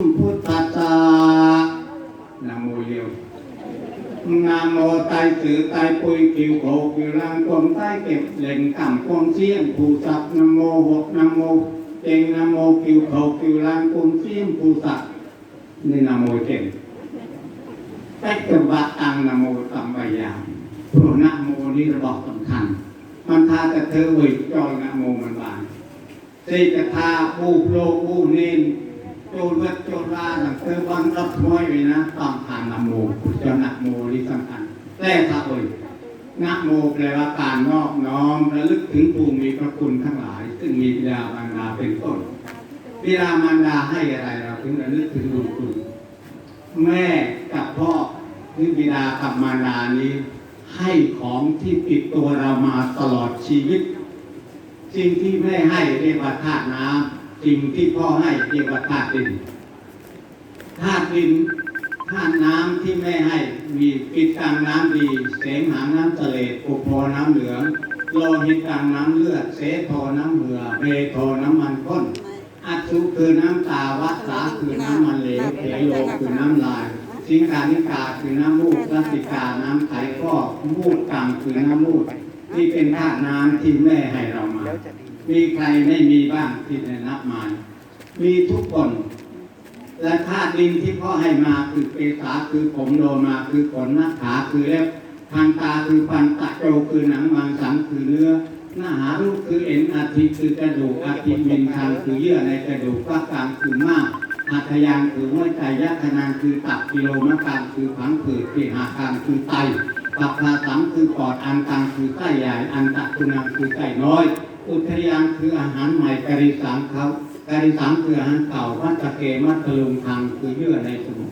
พุทธัสสะนโมเร็วนะโมไตสือไตปุยคิวโคคิวลังกลมไตเก็บเล่งต่ำควงเสียงผู้สับนโมหกนโมเจงนโมคิวโคคิวลังกลมเสียงผู้สับนี่นโมเจงแต่กบะตังนโมตัมบยามเพราะนโมนี่ระบอกสำคัญ มันทาแต่เธอเวยจอยนโมมันบานสีกทาบูโลบูเนน โจรเวทโจราหลังเธอวันรับน้อยไว้นะต้องผ่านนะโมจ้านะโมนี่สำคัญแต่ถ้าเอ่ยนะโมแปลว่าการนอบน้อมระลึกถึงผู้มีพระคุณทั้งหลาย ซึ่งมีบิดามารดาเป็นต้นบิดามารดาให้อะไรเราถึงระลึกถึงบุญคุณแม่กับพ่อหรือบิดากับมารดานี้ ให้ของที่ติดตัวเรามาตลอดชีวิตสิ่งที่แม่ให้เรียกว่าธาตุน้ำ สิ่งที่พ่อให้เรียกว่าธาตุดินธาตุดินธาตุน้ำที่แม่ให้มีปิดตังน้ำดี เสมหาน้ำเลดอุโพน้ำเหลืองโลหิตตังน้ำเลือด เสโทน้ำเหงื่อเบโทน้ำมันข้นอัตุคือน้ำตาวัสสาคือน้ำมันเหลวเขโลคือน้ำลายสิงคานิกาคือน้ำมูกรัตติกาน้ำไขข้อมูดตังคือน้ำมูดที่เป็นธาตุน้ำที่แม่ให้เรามา มีใครไม่มีบ้างที่ได้นับมา มีทุกคน และธาตุดินที่พ่อให้มาคือเปสาคือผมโลมาคือขนหน้าขาคือเล็บทางตาคือฟันตะโจคือหนังมังสังคือเนื้อหน้าหารูปคือเอ็นอาทิคือกระดูกอาทิมินคังคือเยื่อในกระดูกฟักกลางคือม้ามหัตยานคือหัวใจยัคนานคือตับกิโลมะการคือผังผืดปีหาการคือไตปักพาสังคือปอดอันตังคือไส้ใหญ่อันตะคุณังคือไส้น้อย อุทยานคืออาหารใหม่กริสังเขากริสังคืออาหารเก่าวัตเกมัตตลุงทางคือเยื่อในสมุ